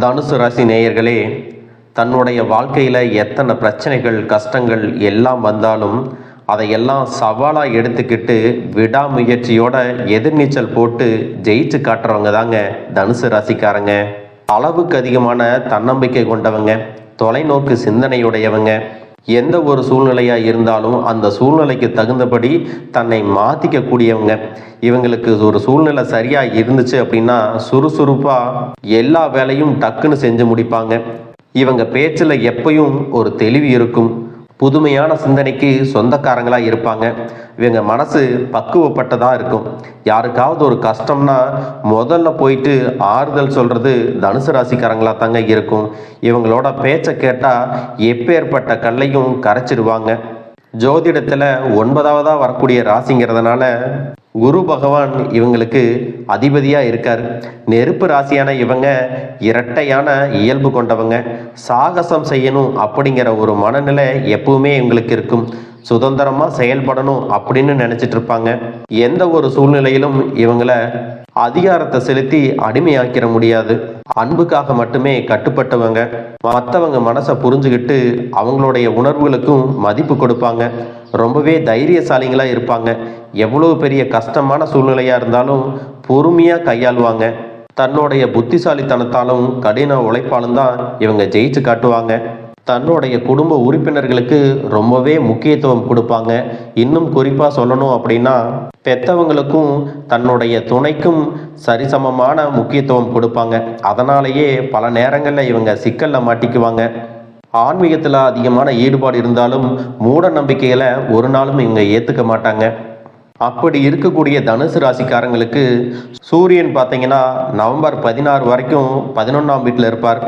தனுசு ராசி நேயர்களே தன்னுடைய வாழ்க்கையில் எத்தனை பிரச்சனைகள் கஷ்டங்கள் எல்லாம் வந்தாலும் அதையெல்லாம் சவாலாக எடுத்துக்கிட்டு விடாமுயற்சியோட எதிர்நீச்சல் போட்டு ஜெயிச்சு காட்டுறவங்க தாங்க தனுசு ராசிக்காரங்க. அளவுக்கு அதிகமான தன்னம்பிக்கை கொண்டவங்க தொலைநோக்கு சிந்தனையுடையவங்க எந்த ஒரு சூழ்நிலையாக இருந்தாலும் அந்த சூழ்நிலைக்கு தகுந்தபடி தன்னை மாற்றிக்கக்கூடியவங்க இவங்களுக்கு ஒரு சூழ்நிலை சரியாக இருந்துச்சு அப்படின்னா சுறுசுறுப்பாக எல்லா வேலையும் டக்குன்னு செஞ்சு முடிப்பாங்க. இவங்க பேச்சில் எப்பையும் ஒரு தெளிவு இருக்கும். புதுமையான சிந்தனைக்கு சொந்தக்காரங்களாக இருப்பாங்க. இவங்க மனசு பக்குவப்பட்டதாக இருக்கும். யாருக்காவது ஒரு கஷ்டம்னா முதல்ல போயிட்டு ஆறுதல் சொல்கிறது தனுசு ராசிக்காரங்களாக தாங்க இருக்கும். இவங்களோட பேச்சை கேட்டால் எப்பேற்பட்ட கல்லையும் கரைச்சிடுவாங்க. ஜோதிடத்தில் ஒன்பதாவதாக வரக்கூடிய ராசிங்கிறதுனால குரு பகவான் இவங்களுக்கு அதிபதியாக இருக்கார். நெருப்பு ராசியான இவங்க இரட்டையான இயல்பு கொண்டவங்க. சாகசம் செய்யணும் அப்படிங்கிற ஒரு மனநிலை எப்பவுமே இவங்களுக்கு இருக்கும். சுதந்திரமாக செயல்படணும் அப்படின்னு நினச்சிட்டு இருப்பாங்க எந்த ஒரு சூழ்நிலையிலும் இவங்களை அதிகாரத்தை செலுத்தி அடிமையாக்கிற முடியாது. அன்புக்காக மட்டுமே கட்டுப்பட்டவங்க. மற்றவங்க மனசை புரிஞ்சுக்கிட்டு அவங்களுடைய உணர்வுகளுக்கும் மதிப்பு கொடுப்பாங்க. ரொம்பவே தைரியசாலிங்களா இருப்பாங்க. எவ்வளவு பெரிய கஷ்டமான சூழ்நிலையா இருந்தாலும் பொறுமையா கையாளுவாங்க. தன்னுடைய புத்திசாலித்தனத்தாலும் கடின உழைப்பாலும் தான் இவங்க ஜெயிச்சு காட்டுவாங்க. தன்னுடைய குடும்ப உறுப்பினர்களுக்கு ரொம்பவே முக்கியத்துவம் கொடுப்பாங்க. இன்னும் குறிப்பாக சொல்லணும் அப்படின்னா பெத்தவங்களுக்கும் தன்னுடைய துணைக்கும் சரிசமமான முக்கியத்துவம் கொடுப்பாங்க. அதனாலேயே பல நேரங்களில் இவங்க சிக்கலில் மாட்டிக்குவாங்க. ஆன்மீகத்தில் அதிகமான ஈடுபாடு இருந்தாலும் மூட நம்பிக்கைகளை ஒரு நாளும் இவங்க ஏற்றுக்க மாட்டாங்க. அப்படி இருக்கக்கூடிய தனுசு ராசிக்காரங்களுக்கு சூரியன் பார்த்தீங்கன்னா நவம்பர் பதினாறு வரைக்கும் பதினொன்றாம் வீட்டில் இருப்பார்.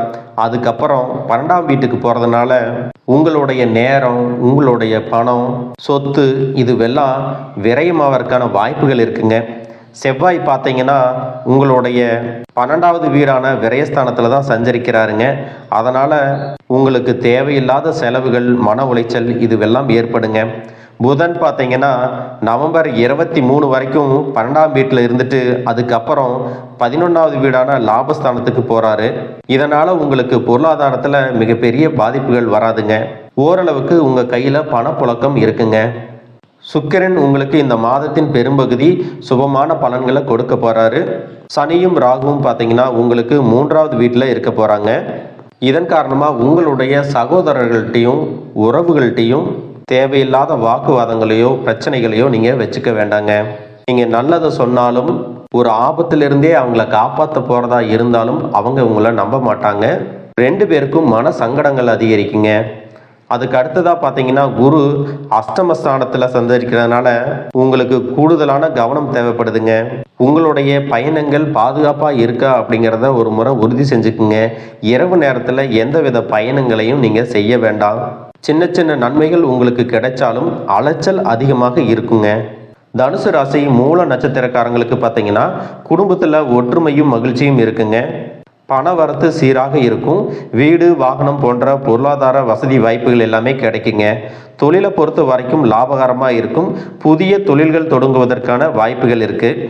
அதுக்கப்புறம் பன்னெண்டாம் வீட்டுக்கு போகிறதுனால உங்களுடைய நேரம் உங்களுடைய பணம் சொத்து இதுவெல்லாம் விரயமாவதற்கான வாய்ப்புகள் இருக்குங்க. செவ்வாய் பார்த்தீங்கன்னா உங்களுடைய பன்னெண்டாவது வீடான விரயஸ்தானத்தில் தான் சஞ்சரிக்கிறாருங்க. அதனால் உங்களுக்கு தேவையில்லாத செலவுகள் மன உளைச்சல் இதுவெல்லாம் ஏற்படுங்க. புதன் பார்த்தீங்கன்னா நவம்பர் இருபத்தி மூணு வரைக்கும் பன்னெண்டாம் வீட்டில் இருந்துட்டு அதுக்கப்புறம் பதினொன்றாவது வீடான லாபஸ்தானத்துக்கு போகிறாரு இதனால் உங்களுக்கு பொருளாதாரத்தில் மிகப்பெரிய பாதிப்புகள் வராதுங்க. ஓரளவுக்கு உங்கள் கையில் பணப்புழக்கம் இருக்குங்க. சுக்கிரன் உங்களுக்கு இந்த மாதத்தின் பெரும்பகுதி சுபமான பலன்களை கொடுக்க போகிறாரு சனியும் ராகுவும் பார்த்தீங்கன்னா உங்களுக்கு மூன்றாவது வீட்டில் இருக்க போகிறாங்க இதன் காரணமாக உங்களுடைய சகோதரர்கள்ட்டையும் உறவுகள்கிட்டையும் தேவையில்லாத வாக்குவாதங்களையோ பிரச்சனைகளையோ நீங்கள் வச்சுக்க வேண்டாங்க. நீங்கள் நல்லதை சொன்னாலும் ஒரு ஆபத்திலிருந்தே அவங்கள காப்பாற்ற போகிறதா இருந்தாலும் அவங்க உங்களை நம்ப மாட்டாங்க. ரெண்டு பேருக்கும் மன சங்கடங்கள் அதிகரிக்குங்க. அதுக்கு அடுத்ததாக பார்த்தீங்கன்னா குரு அஷ்டமஸ்தானத்தில் சந்தரிக்கிறதுனால உங்களுக்கு கூடுதலான கவனம் தேவைப்படுதுங்க. உங்களுடைய பயணங்கள் பாதுகாப்பாக இருக்கா அப்படிங்கிறத ஒரு முறை உறுதி செஞ்சுக்குங்க. இரவு நேரத்தில் எந்தவித பயணங்களையும் நீங்கள் செய்ய வேண்டாம். சின்ன சின்ன நன்மைகள் உங்களுக்கு கிடைச்சாலும் அலைச்சல் அதிகமாக இருக்குங்க. தனுசு ராசி மூல நட்சத்திரக்காரங்களுக்கு பார்த்தீங்கன்னா குடும்பத்தில் ஒற்றுமையும் மகிழ்ச்சியும் இருக்குங்க. பண வரத்து சீராக இருக்கும். வீடு வாகனம் போன்ற பொருளாதார வசதி வாய்ப்புகள் எல்லாமே கிடைக்குங்க. தொழிலை பொறுத்த வரைக்கும் லாபகரமாக இருக்கும். புதிய தொழில்கள் தொடங்குவதற்கான வாய்ப்புகள் இருக்குது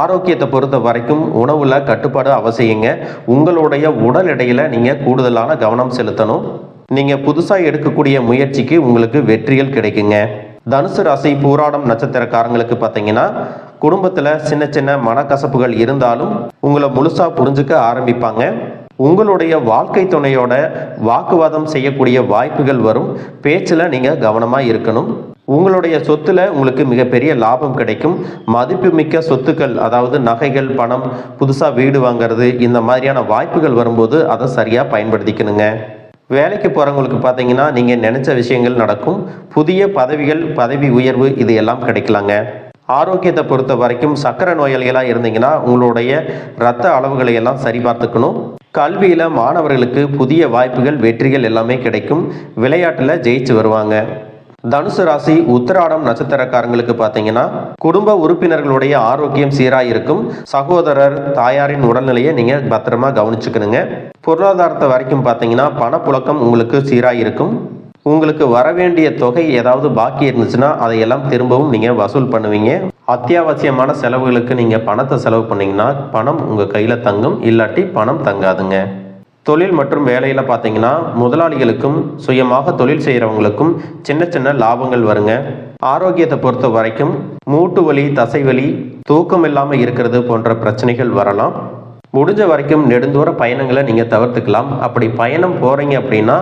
ஆரோக்கியத்தை பொறுத்த வரைக்கும் உணவுல கட்டுப்பாடு அவசியங்க. உங்களுடைய உடல் எடையில நீங்கள் கூடுதலான கவனம் செலுத்தணும். நீங்கள் புதுசாக எடுக்கக்கூடிய முயற்சிக்கு உங்களுக்கு வெற்றிகள் கிடைக்குங்க. தனுசு ராசி பூராடம் நட்சத்திரக்காரங்களுக்கு பார்த்தீங்கன்னா குடும்பத்தில் சின்ன சின்ன மனக்கசப்புகள் இருந்தாலும் உங்களை முழுசாக புரிஞ்சுக்க ஆரம்பிப்பாங்க. உங்களுடைய வாழ்க்கை துணையோட வாக்குவாதம் செய்யக்கூடிய வாய்ப்புகள் வரும். பேச்சில் நீங்கள் கவனமாக இருக்கணும். உங்களுடைய சொத்துல உங்களுக்கு மிகப்பெரிய லாபம் கிடைக்கும். மதிப்புமிக்க சொத்துக்கள் அதாவது நகைகள் பணம் புதுசாக வீடு வாங்குறது இந்த மாதிரியான வாய்ப்புகள் வரும்போது அதை சரியாக பயன்படுத்திக்கணுங்க. வேலைக்கு போகிறவங்களுக்கு பார்த்தீங்கன்னா நீங்கள் நினச்ச விஷயங்கள் நடக்கும். புதிய பதவிகள் பதவி உயர்வு இது எல்லாம் கிடைக்கலாங்க. ஆரோக்கியத்தை பொறுத்த வரைக்கும் சக்கரை நோயாளிகளாக இருந்தீங்கன்னா உங்களுடைய இரத்த அளவுகளை எல்லாம் சரி பார்த்துக்கணும் கல்வியில் மாணவர்களுக்கு புதிய வாய்ப்புகள் வெற்றிகள் எல்லாமே கிடைக்கும். விளையாட்டில் ஜெயிச்சு வருவாங்க. தனுசு ராசி உத்திராடம் நட்சத்திரக்காரங்களுக்கு பார்த்தீங்கன்னா குடும்ப உறுப்பினர்களுடைய ஆரோக்கியம் சீராக இருக்கும் சகோதரர் தாயாரின் உடல்நிலையை நீங்கள் பத்திரமா கவனிச்சுக்கணுங்க. பொருளாதாரத்தை வரைக்கும் பார்த்தீங்கன்னா பணப்புழக்கம் உங்களுக்கு சீராக இருக்கும் உங்களுக்கு வர வேண்டிய தொகை ஏதாவது பாக்கி இருந்துச்சுன்னா அதையெல்லாம் திரும்பவும் நீங்கள் வசூல் பண்ணுவீங்க. அத்தியாவசியமான செலவுகளுக்கு நீங்கள் பணத்தை செலவு பண்ணீங்கன்னா பணம் உங்கள் கையில் தங்கும். இல்லாட்டி பணம் தங்காதுங்க. தொழில் மற்றும் வேலையில் பார்த்தீங்கன்னா முதலாளிகளுக்கும் சுயமாக தொழில் செய்கிறவங்களுக்கும் சின்ன சின்ன லாபங்கள் வருங்க. ஆரோக்கியத்தை பொறுத்த வரைக்கும் மூட்டு வலி தசை வலி தூக்கம் இல்லாமல் இருக்கிறது போன்ற பிரச்சனைகள் வரலாம். முடிஞ்ச வரைக்கும் நெடுந்தூர பயணங்களை நீங்கள் தவிர்த்துக்கலாம். அப்படி பயணம் போகிறீங்க அப்படின்னா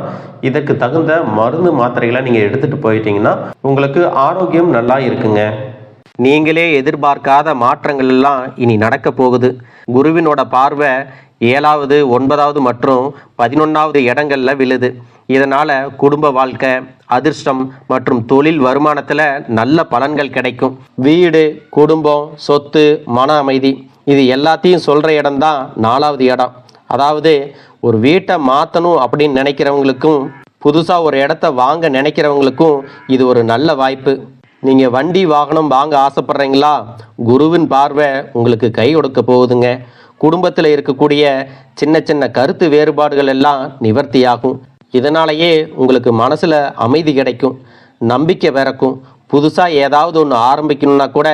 இதுக்கு தகுந்த மருந்து மாத்திரைகளை நீங்கள் எடுத்துகிட்டு போயிட்டீங்கன்னா உங்களுக்கு ஆரோக்கியம் நல்லா இருக்குங்க. நீங்களே எதிர்பார்க்காத மாற்றங்கள் எல்லாம் இனி நடக்க போகுது. குருவினோட பார்வை ஏழாவது ஒன்பதாவது மற்றும் பதினொன்றாவது இடங்களில் விழுது. இதனால் குடும்ப வாழ்க்கை அதிர்ஷ்டம் மற்றும் தொழில் வருமானத்தில் நல்ல பலன்கள் கிடைக்கும். வீடு குடும்பம் சொத்து மன அமைதி இது எல்லாத்தையும் சொல்கிற இடம்தான் நாலாவது இடம். அதாவது ஒரு வீட்டை மாற்றணும் அப்படின்னு நினைக்கிறவங்களுக்கும் புதுசாக ஒரு இடத்த வாங்க நினைக்கிறவங்களுக்கும் இது ஒரு நல்ல வாய்ப்பு. நீங்கள் வண்டி வாகனம் வாங்க ஆசைப்படுறீங்களா? குருவின் பார்வை உங்களுக்கு கை கொடுக்க போகுதுங்க. குடும்பத்தில் இருக்கக்கூடிய சின்ன சின்ன கருத்து வேறுபாடுகள் எல்லாம் நிவர்த்தியாகும். இதனாலேயே உங்களுக்கு மனசில் அமைதி கிடைக்கும் நம்பிக்கை பிறக்கும். புதுசாக ஏதாவது ஒன்று ஆரம்பிக்கணும்னா கூட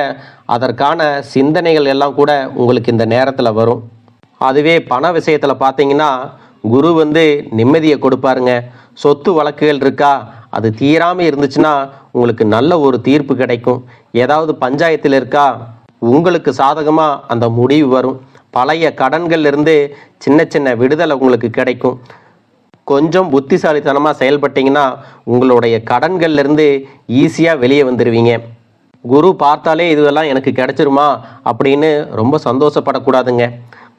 அதற்கான சிந்தனைகள் எல்லாம் கூட உங்களுக்கு இந்த நேரத்தில் வரும். அதுவே பண விஷயத்தில் பார்த்தீங்கன்னா குரு வந்து நிம்மதியை கொடுப்பாருங்க. சொத்து வழக்குகள் இருக்கா அது தீராமல் இருந்துச்சுன்னா உங்களுக்கு நல்ல ஒரு தீர்ப்பு கிடைக்கும். ஏதாவது பஞ்சாயத்தில் இருக்கா உங்களுக்கு சாதகமாக அந்த முடிவு வரும். பழைய கடன்கள்லேருந்து சின்ன சின்ன விடுதலை உங்களுக்கு கிடைக்கும். கொஞ்சம் புத்திசாலித்தனமாக செயல்பட்டீங்கன்னா உங்களுடைய கடன்கள்லேருந்து ஈஸியாக வெளியே வந்துடுவீங்க குரு பார்த்தாலே இதுவெல்லாம் எனக்கு கிடைச்சிருமா அப்படின்னு ரொம்ப சந்தோஷப்படக்கூடாதுங்க.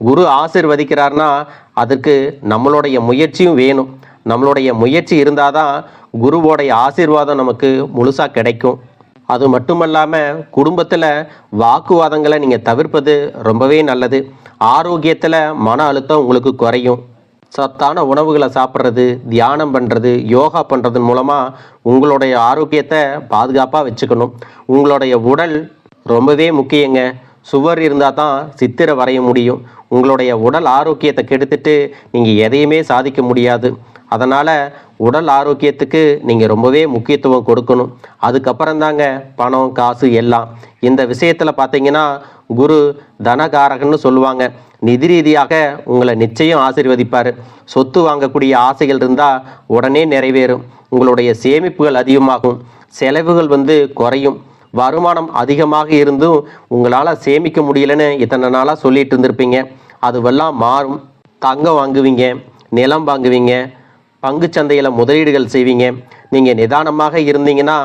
குரு ஆசிர்வதிக்கிறார்னா அதுக்கு நம்மளுடைய முயற்சியும் வேணும். நம்மளுடைய முயற்சி இருந்தால் தான் குருவோடைய ஆசீர்வாதம் நமக்கு முழுசாக கிடைக்கும். அது மட்டுமல்லாமல் குடும்பத்தில் வாக்குவாதங்களை நீங்கள் தவிர்ப்பது ரொம்பவே நல்லது. ஆரோக்கியத்தில் மன அழுத்தம் உங்களுக்கு குறையும். சத்தான உணவுகளை சாப்பிட்றது தியானம் பண்ணுறது யோகா பண்ணுறதன் மூலமாக உங்களுடைய ஆரோக்கியத்தை பாதுகாப்பாக வச்சுக்கணும். உங்களுடைய உடல் ரொம்பவே முக்கியங்க. சுவர் இருந்தால் தான் சித்திரை வரைய முடியும். உங்களுடைய உடல் ஆரோக்கியத்தை கெடுத்துட்டு நீங்கள் எதையுமே சாதிக்க முடியாது. அதனால் உடல் ஆரோக்கியத்துக்கு நீங்கள் ரொம்பவே முக்கியத்துவம் கொடுக்கணும். அதுக்கப்புறம் தாங்க பணம் காசு எல்லாம். இந்த விஷயத்தில் பார்த்தீங்கன்னா குரு தனகாரகன்னு சொல்லுவாங்க. நிதி ரீதியாக உங்களை நிச்சயம் ஆசீர்வதிப்பார். சொத்து வாங்கக்கூடிய ஆசைகள் இருந்தால் உடனே நிறைவேறும். உங்களுடைய சேமிப்புகள் அதிகமாகும். செலவுகள் வந்து குறையும். வருமானம் அதிகமாக இருந்தும் உங்களால் சேமிக்க முடியலன்னு இத்தனை நாளாக சொல்லிட்டு இருந்திருப்பீங்க. அதுவெல்லாம் மாறும். தங்கம் வாங்குவீங்க நிலம் வாங்குவீங்க பங்கு சந்தையில் முதலீடுகள் செய்வீங்க. நீங்கள் நிதானமாக இருந்தீங்கன்னா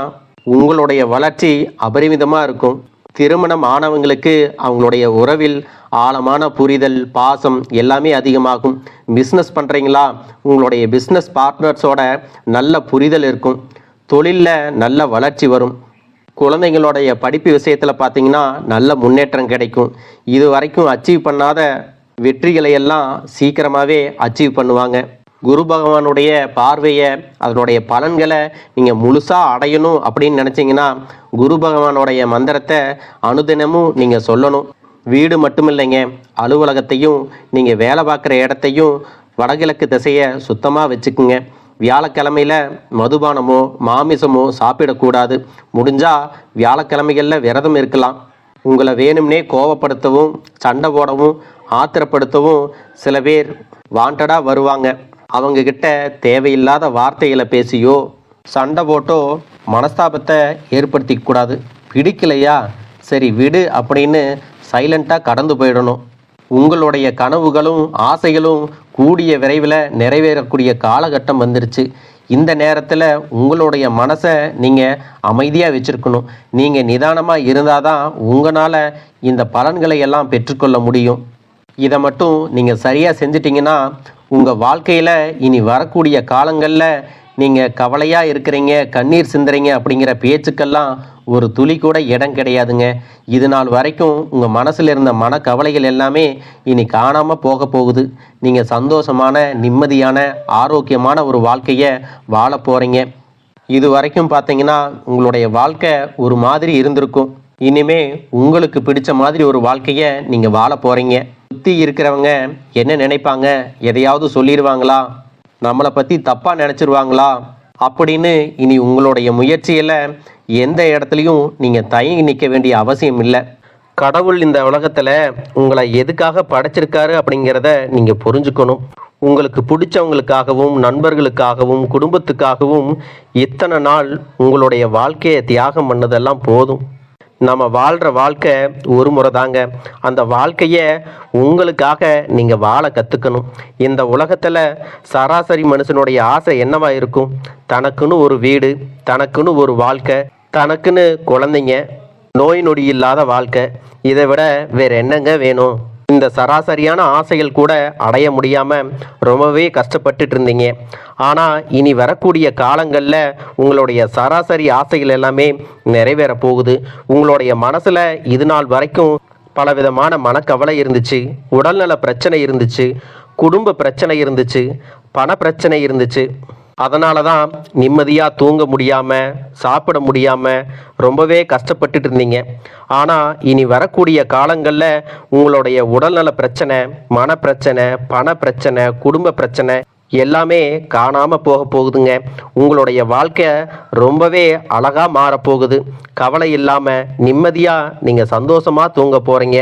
உங்களுடைய வளர்ச்சி அபரிமிதமாக இருக்கும். திருமணம் ஆனவங்களுக்கு அவங்களுடைய உறவில் ஆழமான புரிதல் பாசம் எல்லாமே அதிகமாகும். பிஸ்னஸ் பண்ணுறீங்களா உங்களுடைய பிஸ்னஸ் பார்ட்னர்ஸோட நல்ல புரிதல் இருக்கும். தொழிலில் நல்ல வளர்ச்சி வரும். குழந்தைங்களுடைய படிப்பு விஷயத்தில் பார்த்தீங்கன்னா நல்ல முன்னேற்றம் கிடைக்கும். இது வரைக்கும் அச்சீவ் பண்ணாத வெற்றிகளை எல்லாம் சீக்கிரமாகவே அச்சீவ் பண்ணுவாங்க. குரு பகவானுடைய பார்வையை அதனுடைய பலன்களை நீங்கள் முழுசாக அடையணும் அப்படின்னு நினச்சிங்கன்னா குரு பகவானுடைய மந்திரத்தை அனுதினமும் நீங்கள் சொல்லணும். வீடு மட்டும் இல்லைங்க அலுவலகத்தையும் நீங்கள் வேலை பார்க்குற இடத்தையும் வடகிழக்கு திசையை சுத்தமாக வச்சுக்குங்க. வியாழக்கிழமையில் மதுபானமோ மாமிசமோ சாப்பிடக்கூடாது. முடிஞ்சால் வியாழக்கிழமைகளில் விரதம் இருக்கலாம். உங்களை வேணும்னே கோவப்படுத்தவும் சண்டை போடவும் ஆத்திரப்படுத்தவும் சில பேர் வாண்டடாக வருவாங்க. அவங்க கிட்ட தேவையில்லாத வார்த்தைகளை பேசியோ சண்டை போட்டோ மனஸ்தாபத்தை ஏற்படுத்திக்க கூடாது. பிடிக்கலையா? சரி விடு அப்படின்னு சைலண்ட்டாக கடந்து போயிடணும். உங்களுடைய கனவுகளும் ஆசைகளும் கூடிய விரைவில் நிறைவேறக்கூடிய காலகட்டம் வந்துருச்சு. இந்த நேரத்தில் உங்களுடைய மனசை நீங்கள் அமைதியாக வச்சுருக்கணும். நீங்கள் நிதானமாக இருந்தால் தான் உங்களால் இந்த பலன்களை எல்லாம் பெற்றுக்கொள்ள முடியும். இதை மட்டும் நீங்கள் சரியாக செஞ்சிட்டிங்கன்னா உங்கள் வாழ்க்கையில் இனி வரக்கூடிய காலங்களில் நீங்கள் கவலையாக இருக்கிறீங்க கண்ணீர் சிந்துறீங்க அப்படிங்கிற பேச்சுக்கெல்லாம் ஒரு துளி கூட இடம் கிடையாதுங்க. இது நாள் வரைக்கும் உங்கள் மனசில் இருந்த மன கவலைகள் எல்லாமே இனி காணாமல் போக போகுது. நீங்கள் சந்தோஷமான நிம்மதியான ஆரோக்கியமான ஒரு வாழ்க்கையை வாழ போகிறீங்க இது வரைக்கும் பார்த்தீங்கன்னா உங்களுடைய வாழ்க்கை ஒரு மாதிரி இருந்திருக்கும். இனிமே உங்களுக்கு பிடிச்ச மாதிரி ஒரு வாழ்க்கையை நீங்கள் வாழ போகிறீங்க சுற்றி இருக்கிறவங்க என்ன நினைப்பாங்க? எதையாவது சொல்லிடுவாங்களா நம்மளை பற்றி தப்பாக நினச்சிருவாங்களா? அப்படின்னு இனி உங்களுடைய முயற்சியில் எந்த இடத்துலையும் நீங்கள் தயங்கி நிற்க வேண்டிய அவசியம் இல்லை. கடவுள் இந்த உலகத்தில் உங்களை எதுக்காக படைச்சிருக்காரு அப்படிங்கிறத நீங்கள் புரிஞ்சுக்கணும். உங்களுக்கு பிடிச்சவங்களுக்காகவும் நண்பர்களுக்காகவும் குடும்பத்துக்காகவும் இத்தனை நாள் உங்களுடைய வாழ்க்கையை தியாகம் பண்ணதெல்லாம் போதும். நம்ம வாழ்கிற வாழ்க்கை ஒரு முறை தாங்க. அந்த வாழ்க்கையை உங்களுக்காக நீங்கள் வாழ கற்றுக்கணும் இந்த உலகத்தில் சராசரி மனுஷனுடைய ஆசை என்னவா இருக்கும்? தனக்குன்னு ஒரு வீடு தனக்குன்னு ஒரு வாழ்க்கை தனக்குன்னு குழந்தைங்க நோய் நொடி இல்லாத வாழ்க்கை. இதை விட வேற என்னங்க வேணும்? இந்த சராசரியான ஆசைகள் கூட அடைய முடியாமல் ரொம்பவே கஷ்டப்பட்டுட்டு இருந்தீங்க. ஆனால் இனி வரக்கூடிய காலங்களில் உங்களுடைய சராசரி ஆசைகள் எல்லாமே நிறைவேற போகுது. உங்களுடைய மனசில் இது நாள் வரைக்கும் பலவிதமான மனக்கவலை இருந்துச்சு உடல்நல பிரச்சனை இருந்துச்சு குடும்ப பிரச்சனை இருந்துச்சு பண பிரச்சனை இருந்துச்சு. அதனால தான் நிம்மதியாக தூங்க முடியாமல் சாப்பிட முடியாமல் ரொம்பவே கஷ்டப்பட்டுட்டு இருந்தீங்க. ஆனால் இனி வரக்கூடிய காலங்களில் உங்களுடைய உடல்நல பிரச்சனை மனப்பிரச்சனை பண பிரச்சனை குடும்ப பிரச்சனை எல்லாமே காணாமல் போக போகுதுங்க. உங்களுடைய வாழ்க்கை ரொம்பவே அழகாக மாறப்போகுது கவலை இல்லாமல் நிம்மதியாக நீங்கள் சந்தோஷமாக தூங்க போகிறீங்க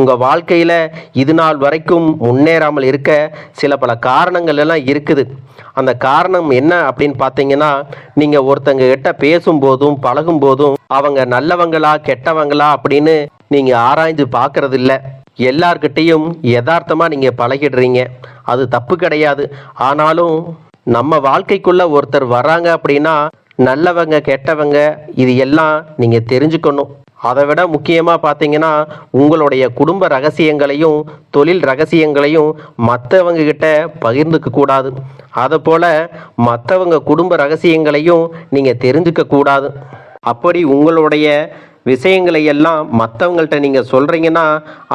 உங்கள் வாழ்க்கையில் இது நாள் வரைக்கும் முன்னேறாமல் இருக்க சில பல காரணங்கள் எல்லாம் இருக்குது. அந்த காரணம் என்ன அப்படின்னு பார்த்தீங்கன்னா நீங்கள் ஒருத்தங்க கிட்ட பேசும்போதும் பழகும்போதும் அவங்க நல்லவங்களா கெட்டவங்களா அப்படின்னு நீங்கள் ஆராய்ஞ்சு பார்க்கறது எல்லார்கிட்டேயும் யதார்த்தமாக நீங்கள் பழகிடுறீங்க. அது தப்பு கிடையாது. ஆனாலும் நம்ம வாழ்க்கைக்குள்ள ஒருத்தர் வராங்க அப்படின்னா நல்லவங்க கெட்டவங்க இது எல்லாம் நீங்கள் தெரிஞ்சுக்கணும். அதை விட முக்கியமாக பார்த்தீங்கன்னா உங்களுடைய குடும்ப ரகசியங்களையும் தொழில் ரகசியங்களையும் மற்றவங்க கிட்ட பகிர்ந்துக்க கூடாது. அதை போல் மற்றவங்க குடும்ப ரகசியங்களையும் நீங்கள் தெரிஞ்சுக்க கூடாது. அப்படி உங்களுடைய விஷயங்களை எல்லாம் மற்றவங்கள்ட்ட நீங்கள் சொல்கிறீங்கன்னா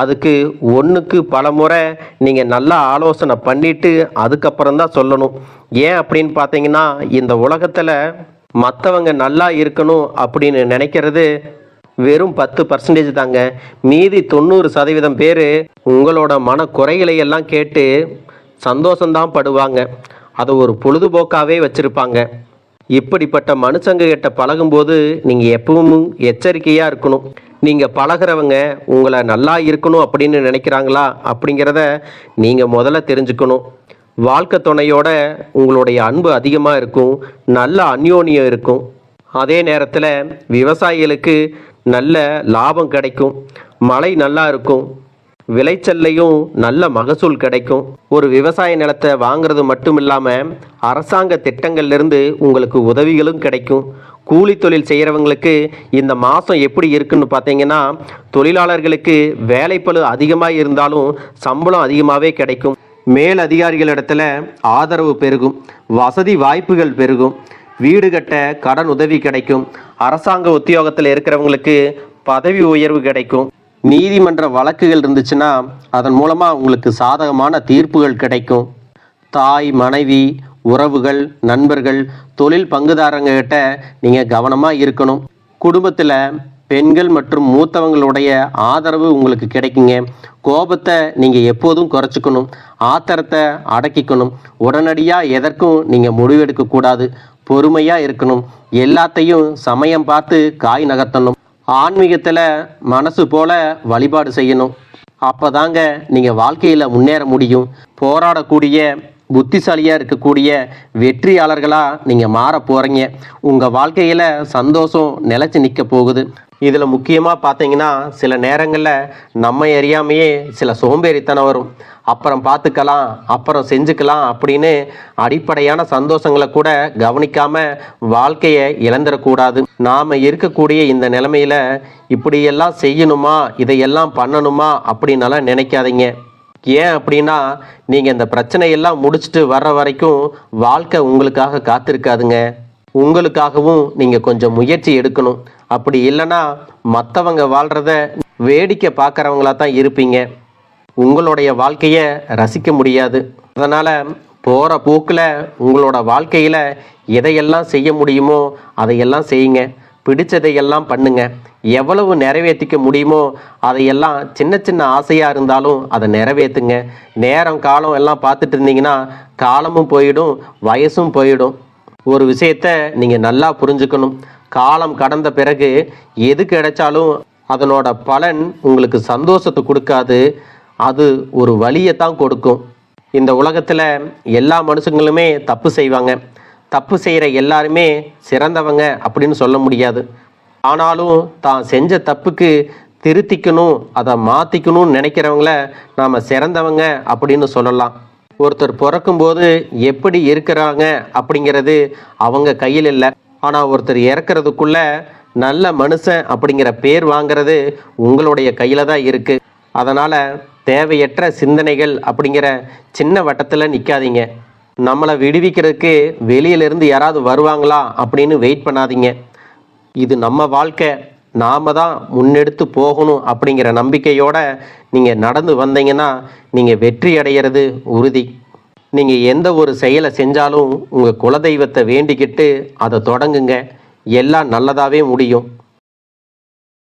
அதுக்கு ஒன்றுக்கு பல முறை நீங்கள் நல்லா ஆலோசனை பண்ணிவிட்டு அதுக்கப்புறம் தான் சொல்லணும். ஏன் அப்படின்னு பார்த்தீங்கன்னா இந்த உலகத்தில் மற்றவங்க நல்லா இருக்கணும் அப்படின்னு நினைக்கிறது வெறும் பத்து பர்சன்டேஜ் தாங்க. மீதி தொண்ணூறு சதவீதம் பேர் உங்களோட மன குறைகளை எல்லாம் கேட்டு சந்தோஷம்தான் படுவாங்க. அதை ஒரு பொழுதுபோக்காகவே வச்சுருப்பாங்க. இப்படிப்பட்ட மனுஷங்க கிட்ட பழகும்போது நீங்கள் எப்பவும் எச்சரிக்கையாக இருக்கணும். நீங்கள் பழகுறவங்க உங்களை நல்லா இருக்கணும் அப்படின்னு நினைக்கிறாங்களா அப்படிங்கிறத நீங்கள் முதல்ல தெரிஞ்சுக்கணும். வாழ்க்கை துணையோட உங்களுடைய அன்பு அதிகமாக இருக்கும். நல்ல அந்யோன்யம் இருக்கும். அதே நேரத்தில் விவசாயிகளுக்கு நல்ல லாபம் கிடைக்கும். மழை நல்லா இருக்கும். விளைச்சல்லையும் நல்ல மகசூல் கிடைக்கும். ஒரு விவசாய நிலத்தை வாங்குறது மட்டும் இல்லாமல் அரசாங்க திட்டங்கள்லேருந்து உங்களுக்கு உதவிகளும் கிடைக்கும். கூலி தொழில் செய்கிறவங்களுக்கு இந்த மாதம் எப்படி இருக்குன்னு பார்த்தீங்கன்னா தொழிலாளர்களுக்கு வேலைப்பழு அதிகமாக இருந்தாலும் சம்பளம் அதிகமாகவே கிடைக்கும். மேல் அதிகாரிகளிடத்துல ஆதரவு பெருகும். வசதி வாய்ப்புகள் பெருகும். வீடு கட்ட கடன் உதவி கிடைக்கும். அரசாங்க உத்தியோகத்தில் இருக்கிறவங்களுக்கு பதவி உயர்வு கிடைக்கும். நீதிமன்ற வழக்குகள் இருந்துச்சுன்னா அதன் மூலமாக உங்களுக்கு சாதகமான தீர்ப்புகள் கிடைக்கும். தாய் மனைவி உறவுகள் நண்பர்கள் தொழில் பங்குதாரங்ககிட்ட நீங்கள் கவனமாக இருக்கணும். குடும்பத்தில் பெண்கள் மற்றும் மூத்தவங்களுடைய ஆதரவு உங்களுக்கு கிடைக்குங்க. கோபத்தை நீங்கள் எப்போதும் குறைச்சிக்கணும். ஆத்திரத்தை அடக்கிக்கணும். உடனடியாக எதற்கும் நீங்கள் முடிவெடுக்கக்கூடாது. பொறுமையாக இருக்கணும். எல்லாத்தையும் சமயம் பார்த்து காய் நகர்த்தணும். ஆன்மீகத்தில் மனசு போல வழிபாடு செய்யணும். அப்போ தாங்க நீங்கள் வாழ்க்கையில் முன்னேற முடியும். போராடக்கூடிய புத்திசாலியாக இருக்கக்கூடிய வெற்றியாளர்களாக நீங்கள் மாற போகிறீங்க உங்கள் வாழ்க்கையில் சந்தோஷம் நிலச்சி நிற்க போகுது. இதில் முக்கியமாக பார்த்தீங்கன்னா சில நேரங்களில் நம்ம அறியாமையே சில சோம்பேறித்தனம் வரும். அப்புறம் பார்த்துக்கலாம் அப்புறம் செஞ்சுக்கலாம் அப்படின்னு அடிப்படையான சந்தோஷங்களை கூட கவனிக்காமல் வாழ்க்கையை இழந்துடக்கூடாது. நாம் இருக்கக்கூடிய இந்த நிலைமையில் இப்படியெல்லாம் செய்யணுமா இதையெல்லாம் பண்ணணுமா அப்படின்னலாம் நினைக்காதீங்க. ஏன் அப்படின்னா நீங்கள் இந்த பிரச்சனையெல்லாம் முடிச்சுட்டு வர்ற வரைக்கும் வாழ்க்கை உங்களுக்காக காத்திருக்காதுங்க. உங்களுக்காகவும் நீங்கள் கொஞ்சம் முயற்சி எடுக்கணும். அப்படி இல்லைன்னா மற்றவங்க வாழ்கிறத வேடிக்கை பார்க்குறவங்களா தான் இருப்பீங்க. உங்களுடைய வாழ்க்கையை ரசிக்க முடியாது. அதனால் போகிற போக்கில் உங்களோட வாழ்க்கையில் எதையெல்லாம் செய்ய முடியுமோ அதையெல்லாம் செய்யுங்க. பிடிச்சதையெல்லாம் பண்ணுங்க. எவ்வளவு நிறைவேற்றிக்க முடியுமோ அதையெல்லாம் சின்ன சின்ன ஆசையாக இருந்தாலும் அதை நிறைவேற்றுங்க நேரம் காலம் எல்லாம் பார்த்துட்டு இருந்தீங்கன்னா காலமும் போயிடும் வயசும் போயிடும். ஒரு விஷயத்த நீங்கள் நல்லா புரிஞ்சுக்கணும். காலம் கடந்த பிறகு எது கிடைச்சாலும் அதனோட பலன் உங்களுக்கு சந்தோஷத்தை கொடுக்காது. அது ஒரு வழியை தான் கொடுக்கும். இந்த உலகத்தில் எல்லா மனுஷங்களுமே தப்பு செய்வாங்க. தப்பு செய்கிற எல்லாருமே சிறந்தவங்க அப்படின்னு சொல்ல முடியாது. ஆனாலும் தான் செஞ்ச தப்புக்கு திருத்திக்கணும் அதை மாற்றிக்கணும்னு நினைக்கிறவங்கள நாம் சிறந்தவங்க அப்படின்னு சொல்லலாம். ஒருத்தர் பிறக்கும்போது எப்படி இருக்கிறாங்க அப்படிங்கிறது அவங்க கையில் இல்லை. ஆனால் ஒருத்தர் இறக்கிறதுக்குள்ள நல்ல மனுஷன் அப்படிங்கிற பேர் வாங்குறது உங்களுடைய கையில் தான் இருக்குது அதனால் தேவையற்ற சிந்தனைகள் அப்படிங்கிற சின்ன வட்டத்தில் நிற்காதீங்க நம்மளை விடுவிக்கிறதுக்கு வெளியிலிருந்து யாராவது வருவாங்களா அப்படின்னு வெயிட் பண்ணாதீங்க. இது நம்ம வாழ்க்கை. நாம தான் முன்னெடுத்து போகணும் அப்படிங்கிற நம்பிக்கையோட நீங்கள் நடந்து வந்தீங்கன்னா நீங்கள் வெற்றி அடைகிறது உறுதி. நீங்கள் எந்த ஒரு செயலை செஞ்சாலும் உங்கள் குலதெய்வத்தை வேண்டிக்கிட்டு அதை தொடங்குங்க. எல்லாம் நல்லதாகவே முடியும்.